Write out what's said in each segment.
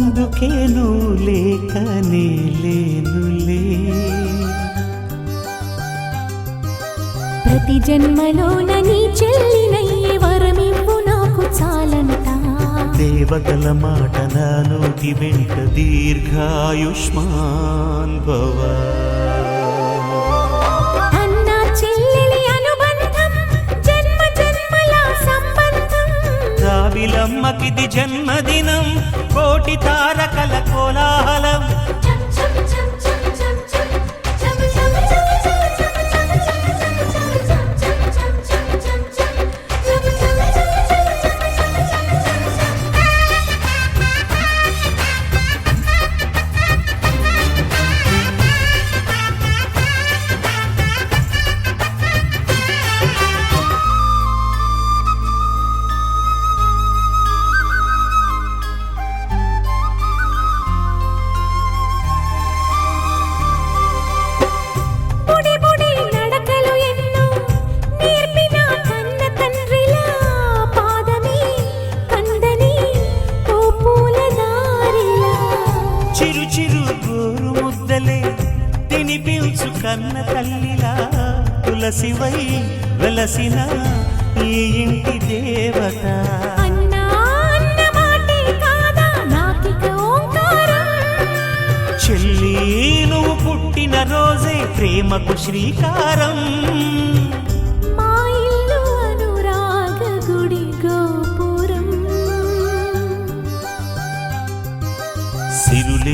అందుకే నువ్వు లేక లేనులే ప్రతి జన్మలోన నీ చెల్లినయ్యే వరమివ్వు నాకు చాలంటా. దేవతల మాట నా నోటి వెంట దీర్ఘాయుష్మాన్ భవ. అనుబంధం జన్మ కోటి తారకల కోలాహలం. తినిపించు కన్న తల్లిలా తులసివై వెలసిన ఈ ఇంటి దేవత. చెల్లి నువ్వు పుట్టిన రోజే ప్రేమకు శ్రీకారం.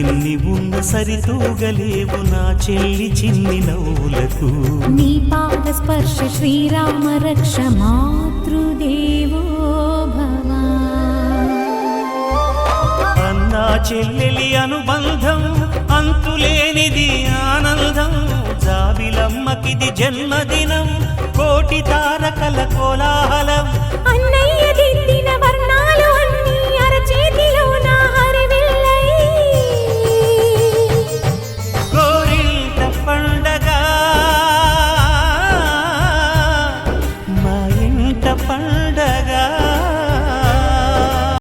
సిరులెన్ని ఉన్న సరితూగలేవు నా చెల్లి చిన్ని నవ్వులకు. నీ పాద స్పర్శ శ్రీరామ రక్ష మాతృదేవో అన్నా చెల్లెలి అనుబంధం అంతులేనిది ఆనందం. జాబిలమ్మకిది జన్మదినం కోటి తారకల కోలాహలం.